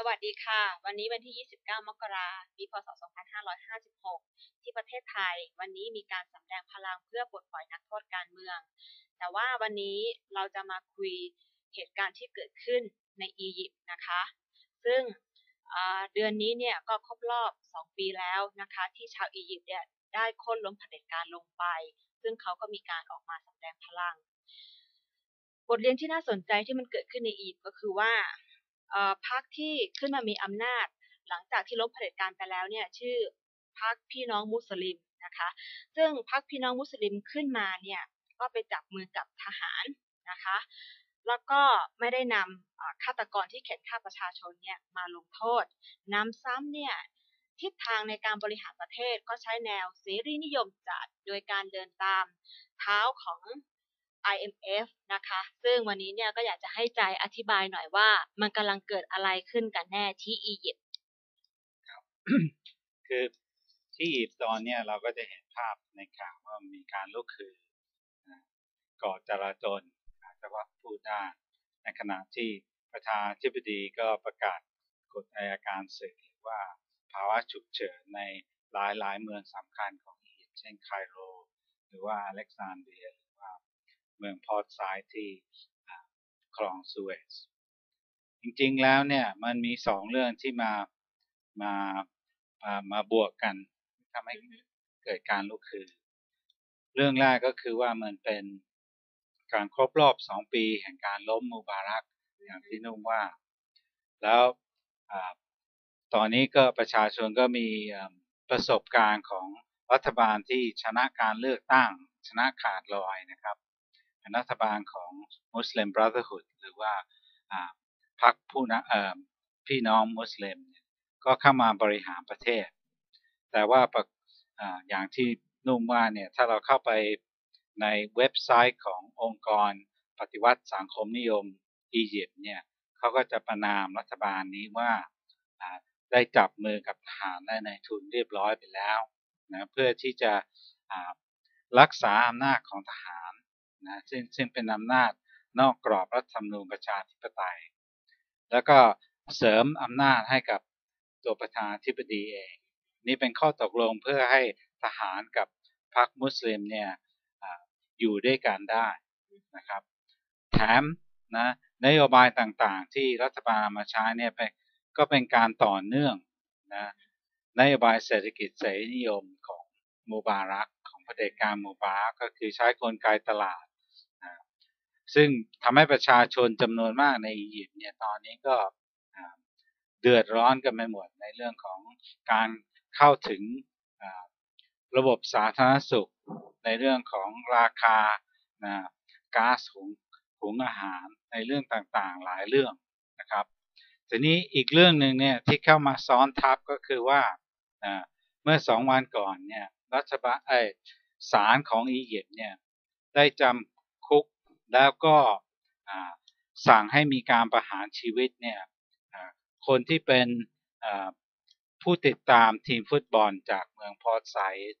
สวัสดีค่ะ วันนี้วันที่ 29 มกราคมปี พศ 2556 ที่ประเทศไทย วันนี้มีการสำแดงพลังเพื่อปลดปล่อยนักโทษการเมือง แต่ว่าวันนี้เราจะมาคุยเหตุการณ์ที่เกิดขึ้นในอียิปต์นะคะ ซึ่งเดือนนี้เนี่ยก็ครบรอบ 2 ปีแล้วนะคะ ที่ชาวอียิปต์เนี่ยได้โค่นล้มเผด็จการลงไป ซึ่งเขาก็มีการออกมาสำแดงพลัง บทเรียนที่น่าสนใจที่มันเกิดขึ้นในอียิปต์ก็คือว่า พรรคที่ขึ้นมามีอำนาจ หลังจากที่ล้มเผด็จการไปแล้วเนี่ยชื่อพรรคพี่น้องมุสลิมนะคะ ซึ่งพรรคพี่น้องมุสลิมขึ้นมาเนี่ยก็ไปจับมือกับทหารนะคะ แล้วก็ไม่ได้นำฆาตกรที่เข็นฆ่าประชาชนเนี่ยมาลงโทษนำซ้ำเนี่ยทิศทางในการบริหารประเทศก็ใช้แนวเสรีนิยมจัดโดยการเดินตามเท้าของ IMF นะคะ ซึ่งวันนี้เนี่ยก็อยากจะให้ใจอธิบายหน่อยว่า มันกำลังเกิดอะไรขึ้นกันแน่ที่อียิปต์ครับคือที่อียิปต์ตอนเนี้เราก็จะเห็นภาพในข่าวว่ามีการลุกคือก่อจราจรจะว่าพูดได้ในขณะที่ประธานธิบดีก็ประกาศกฎอายการศึกว่าภาวะฉุกเฉินในหลายหลายเมืองสำคัญของอียิปต์เช่นไคโร หรือว่าอเล็กซานเดรีย เมืองพอร์ตไซด์ที่คลองสุเอซจริงๆแล้วเนี่ยมันมีสองเรื่องที่มามามาบวกกันทำให้เกิดการลุกคือ เรื่องแรกก็คือว่ามันเป็นการครบรอบสองปีแห่งการล้มมูบารักอย่างที่นุ่มว่า แล้วตอนนี้ก็ประชาชนก็มีประสบการณ์ของรัฐบาลที่ชนะการเลือกตั้งชนะขาดลอยนะครับ รัฐบาลของ Muslim Brotherhood หรือว่าพรรคผู้นะพี่น้องมุสลิมก็เข้ามาบริหารประเทศ แต่ว่าอย่างที่นุ่มว่าเนี่ยถ้าเราเข้าไปในเว็บไซต์ขององค์กรปฏิวัติสังคมนิยมอียิปต์เนี่ยเขาก็จะประนามรัฐบาลนี้ว่าได้จับมือกับทหารได้ในทุนเรียบร้อยไปแล้วนะเพื่อที่จะรักษาอำนาจของทหาร นะซึ่งซึ่งเป็นอำนาจนอกกรอบรัฐธรรมนูญประชาธิปไตย แล้วก็เสริมอำนาจให้กับตัวประธานธิบดีเอง นี่เป็นข้อตกลงเพื่อให้ทหารกับพรรคมุสลิมเนี่ยออยู่ด้วยกันได้นะครับ แถมนะนโยบายต่างๆ ที่รัฐบาลมาใช้เนี่ยก็เป็นการต่อเนื่องนะนโยบายเศรษฐกิจเสรีนิยมของมูบารักของเผด็จการมูบารักก็คือใช้กลไกตลาด ซึ่งทำให้ประชาชนจำนวนมากในอียิปต์เนี่ยตอนนี้ก็เดือดร้อนกันไปหมดในเรื่องของการเข้าถึงระบบสาธารณสุข ในเรื่องของราคาก๊าซหุงหุงอาหารในเรื่องต่างๆหลายเรื่องนะครับทีนี้อีกเรื่องหนึ่งเนี่ยที่เข้ามาซ้อนทับก็คือว่าเมื่อสองวันก่อนเนี่ยรัฐบาลไอศาลของอียิปต์เนี่ยได้จำคุก แล้วก็สั่งให้มีการประหารชีวิตเนี่ยคนที่เป็นผู้ติดตามทีมฟุตบอลจากเมืองพอร์ตไซด์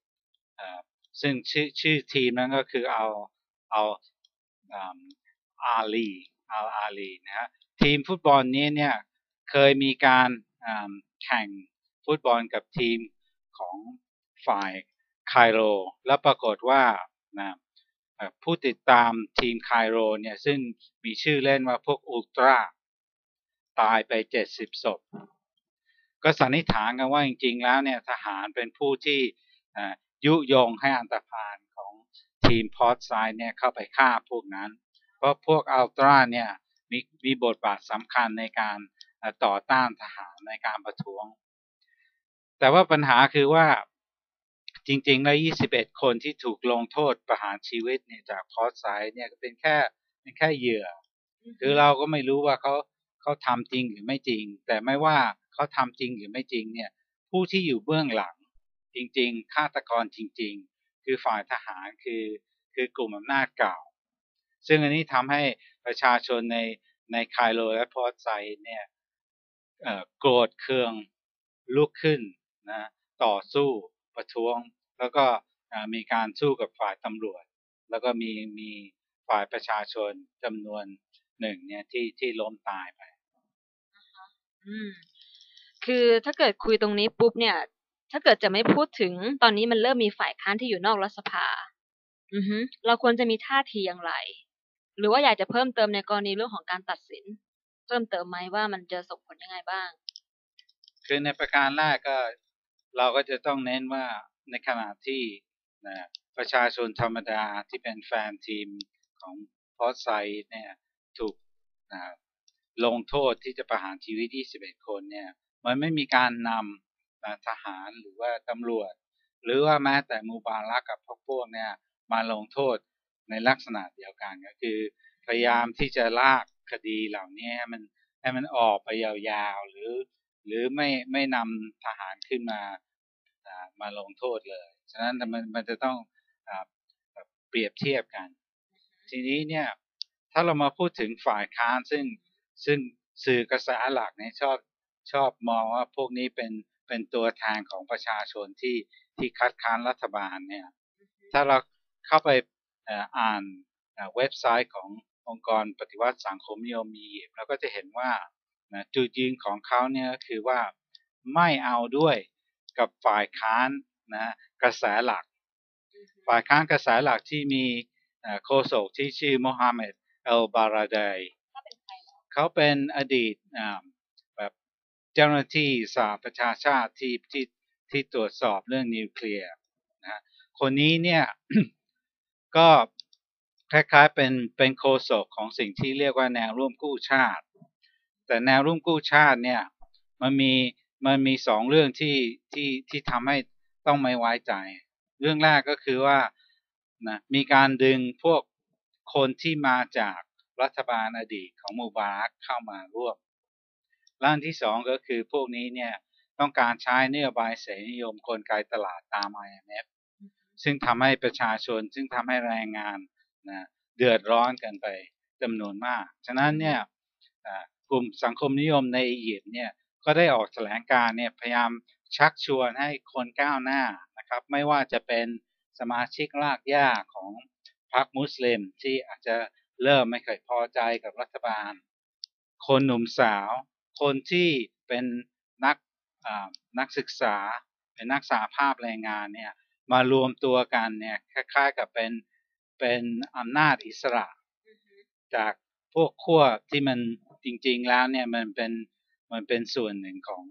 ซึ่งชื่อชื่อทีมนั้นก็คือเอาเอาอาลีเอาอาลีนะฮะทีมฟุตบอลนี้เนี่ยเคยมีการแข่งฟุตบอลกับทีมของฝ่ายไคโร แล้วปรากฏว่านะ ผู้ติดตามทีมไคโรเนี่ยซึ่งมีชื่อเล่นว่าพวกอุลตร้าตายไป70ศพ ก็สันนิษฐานกันว่าจริงๆแล้วเนี่ยทหารเป็นผู้ที่ยุยงให้อันตรพานของทีมพอร์ตไซด์เนี่ยเข้าไปฆ่าพวกนั้น เพราะพวกอัลตร้าเนี่ยมีมีบทบาทสำคัญในการต่อต้านทหารในการประท้วง แต่ว่าปัญหาคือว่า จริงๆ แล้ว 21 คนที่ถูกลงโทษประหารชีวิตเนี่ยจากพอสไซเนี่ยเป็นแค่เป็นแค่เหยื่อ คือเราก็ไม่รู้ว่าเขาเขาทำจริงหรือไม่จริง แต่ไม่ว่าเขาทำจริงหรือไม่จริงเนี่ย ผู้ที่อยู่เบื้องหลัง จริงๆฆาตกรจริง ๆ คือฝ่ายทหารคือคือกลุ่มอำนาจเก่า ซึ่งอันนี้ทำให้ประชาชนในในคายโลและพอสไซเนี่ยโกรธเคืองลุกขึ้นนะต่อสู้ประท้วง แล้วก็มีการสู้กับฝ่ายตำรวจ แล้วก็มีมีฝ่ายประชาชนจำนวนหนึ่งเนี่ยที่ที่ล้มตายไปอืมคือถ้าเกิดคุยตรงนี้ปุ๊บเนี่ย ถ้าเกิดจะไม่พูดถึงตอนนี้มันเริ่มมีฝ่ายค้านที่อยู่นอกรัฐสภา อือฮึเราควรจะมีท่าทีอย่างไร หรือว่าอยากจะเพิ่มเติมในกรณีเรื่องของการตัดสิน เพิ่มเติมไหมว่ามันจะส่งผลยังไงบ้าง คือในประการแรกก็เราก็จะต้องเน้นว่า ในขณะที่นะประชาชนธรรมดาที่เป็นแฟนทีมของพอสไซเนี่ยถูกนะลงโทษที่จะประหารชีวิต 21 คนเนี่ยมันไม่มีการนำนะทหารหรือว่าตำรวจ หรือว่าแม้แต่มูบารักกับพวกพวกเนี่ยมาลงโทษในลักษณะเดียวกันก็คือ พยายามที่จะลากคดีเหล่านี้ให้มันให้มันออกไปยาวๆ หรือ หรือไม่ไม่นำทหารขึ้นมา มาลงโทษเลย ฉะนั้นมันมันจะต้องเปรียบเทียบกัน ทีนี้เนี่ยถ้าเรามาพูดถึงฝ่ายค้านซึ่งซึ่งสื่อกระแสหลักเนี่ยชอบชอบมองว่าพวกนี้เป็นเป็นตัวแทนของประชาชนที่ที่คัดค้านรัฐบาลเนี่ยถ้าเราเข้าไปอ่านเว็บไซต์ขององค์กรปฏิวัติสังคมนิยมมีเราก็จะเห็นว่าจุดยืนของเขาเนี่ยคือว่าไม่เอาด้วย กับฝ่ายค้านนะกระแสหลัก ฝ่ายค้านกระแสหลักที่มีโคโศกที่ชื่อโมฮัมเหม็ดเอลบาราดยเขาเป็นอดีตแบบเจ้าหน้าที่สหประชาชาติที่ที่ที่ตรวจสอบเรื่องนิวเคลียร์นะคนนี้เนี่ยก็คล้ายๆเป็นเป็นโคโศกของสิ่งที่เรียกว่าแนวร่วมกู้ชาติ แต่แนวร่วมกู้ชาติเนี่ยมันมี มันมีสองเรื่องที่ที่ที่ทำให้ต้องไม่ไว้ใจ เรื่องแรกก็คือว่านะมีการดึงพวกคนที่มาจากรัฐบาลอดีตของมูบารักเข้ามาร่วมร่านที่สองก็คือพวกนี้เนี่ยต้องการใช้นโยบายเสรีนิยมกลไกตลาดตาม IMF ซึ่งทำให้ประชาชนซึ่งทำให้แรงงานนะเดือดร้อนกันไปจำนวนมาก ฉะนั้นเนี่ยกลุ่มสังคมนิยมในอียิปต์เนี่ย ก็ได้ออกแถลงการเนี่ยพยายามชักชวนให้คนก้าวหน้านะครับ ไม่ว่าจะเป็นสมาชิกรากหญ้าของพรรคมุสลิมที่อาจจะเริ่มไม่เคยพอใจกับรัฐบาล คนหนุ่มสาว คนที่เป็นนักนักศึกษา เป็นนักสาภาพแรงงานเนี่ยมารวมตัวกันเนี่ยคล้ายๆกับเป็นเป็นอำนาจอิสระ จากพวกขั้วที่มันจริงๆแล้วเนี่ยมันเป็น มันเป็นส่วนหนึ่งของ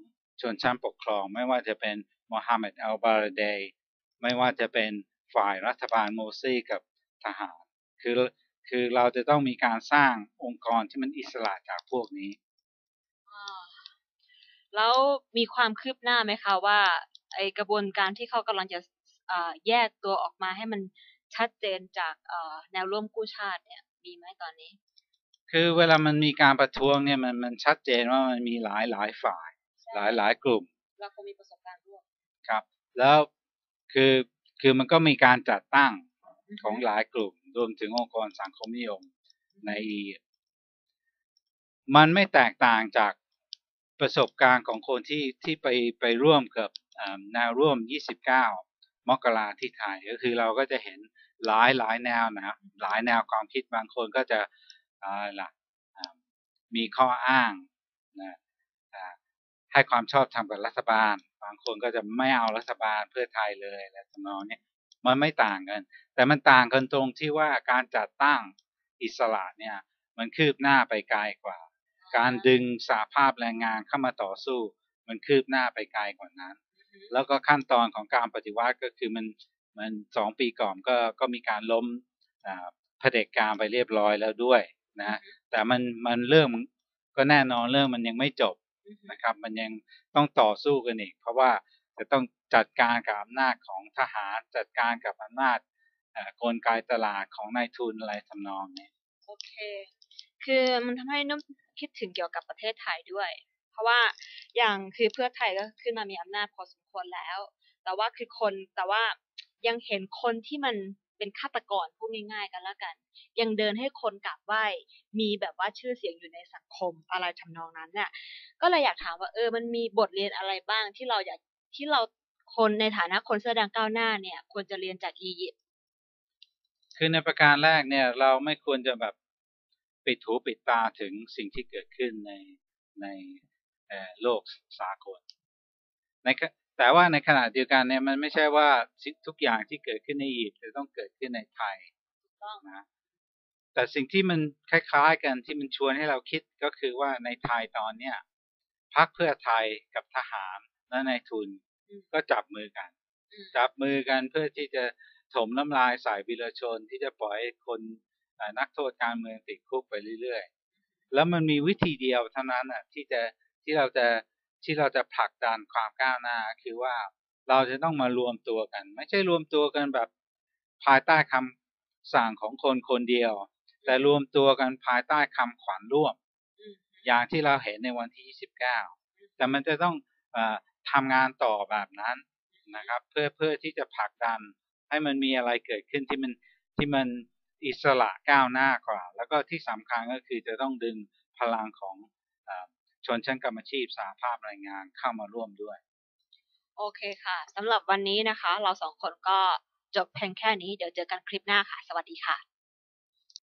ชนชั้นปกครอง ไม่ว่าจะเป็นโมฮัมหม็ดอัลบาร์เดย์ไม่ว่าจะเป็นฝ่ายรัฐบาลโมซีกับทหาร คือคือเราจะต้องมีการสร้างองค์กรที่มันอิสระจากพวกนี้แล้วมีความคืบหน้าไหมคะว่าไอกระบวนการที่เขากำลังจะแยกตัวออกมาให้มันชัดเจนจากแนวร่วมกู้ชาติเนี่ย มีไหมตอนนี้ คือเวลามันมีการประท้วงเนี่ยมันมันชัดเจนว่ามันมีหลายหลายฝ่าย หลายหลายกลุ่มเราคงมีประสบการณ์ร่วมครับ แล้วคือคือมันก็มีการจัดตั้งของหลายกลุ่ม รวมถึงองค์กรสังคมนิยมใน มันไม่แตกต่างจากประสบการณ์ของคนที่ที่ไปไปร่วมกับแนวร่วม 29 มกราที่ไทยก็คือเราก็จะเห็นหลายหลายแนวนะหลายแนวความคิดบางคนก็จะ อะไรล่ะมีข้ออ้างนะให้ความชอบธรรมกับรัฐบาล บางคนก็จะไม่เอารัฐบาลเพื่อไทยเลยและทำนองนี้มันไม่ต่างกัน แต่มันต่างกันตรงที่ว่าการจัดตั้งอิสระเนี่ย มันคืบหน้าไปไกลกว่า การดึงสาภาพแรงงานเข้ามาต่อสู้ มันคืบหน้าไปไกลกว่านั้น แล้วก็ขั้นตอนของการปฏิวัติก็คือมันมันสองปีก่อนก็ก็มีการล้มเผด็จการไปเรียบร้อยแล้วด้วย นะแต่มันมันเรื่องก็แน่นอนเรื่องมันยังไม่จบนะครับ มันยังต้องต่อสู้กันอีก เพราะว่าจะต้องจัดการกับอำนาจของทหารจัดการกับอำนาจกลไกตลาดของนายทุนอะไรทำนองนี้โอเค คือมันทำให้นุ่มคิดถึงเกี่ยวกับประเทศไทยด้วย เพราะว่าอย่างคือเพื่อไทยก็ขึ้นมามีอำนาจพอสมควรแล้ว แต่ว่าคือคนแต่ว่ายังเห็นคนที่มัน เป็นฆาตกรพูดง่าย ๆ กันแล้วกัน ยังเดินให้คนกราบไหว้ มีแบบว่าชื่อเสียงอยู่ในสังคมอะไรทำนองนั้นเนี่ยก็เลยอยากถามว่าเออมันมีบทเรียนอะไรบ้างที่เราอยากที่เราคนในฐานะคนเสื้อแดงก้าวหน้าเนี่ยควรจะเรียนจากอียิปต์คือในประการแรกเนี่ย เราไม่ควรจะแบบปิดหูปิดตาถึงสิ่งที่เกิดขึ้นในในโลกสากลใน แต่ว่าในขณะเดียวกันเนี่ยมันไม่ใช่ว่าทุกอย่างที่เกิดขึ้นในอียิปต์จะต้องเกิดขึ้นในไทยนะแต่สิ่งที่มันคล้ายๆกันที่มันชวนให้เราคิดก็คือว่าในไทยตอนเนี้ยพักเพื่อไทยกับทหารและนายทุนก็จับมือกัน จับมือกันเพื่อที่จะถมน้ำลายใส่วิรชนที่จะปล่อยคนนักโทษการเมืองติดคุกไปเรื่อยๆ แล้วมันมีวิธีเดียวเท่านั้นอะที่จะที่เราจะ ที่เราจะผลักดันความก้าวหน้า คือว่าเราจะต้องมารวมตัวกัน ไม่ใช่รวมตัวกันแบบภายใต้คำสั่งของคนคนเดียว แต่รวมตัวกันภายใต้คำขวัญร่วม อย่างที่เราเห็นในวันที่ 29 แต่มันจะต้องอทำงานต่อแบบนั้นนะครับ เพื่อเพื่อที่จะผลักดันให้มันมีอะไรเกิดขึ้นที่มันที่มันอิสระก้าวหน้ากว่า แล้วก็ที่สำคัญก็คือจะต้องดึงพลังของอ ชนชั้นกรรมชีพสาภาพแรงงานเข้ามาร่วมด้วย โอเคค่ะสำหรับวันนี้นะคะ เราสองคนก็จบเพียงแค่นี้เดี๋ยวเจอกันคลิปหน้าค่ะ สวัสดีค่ะ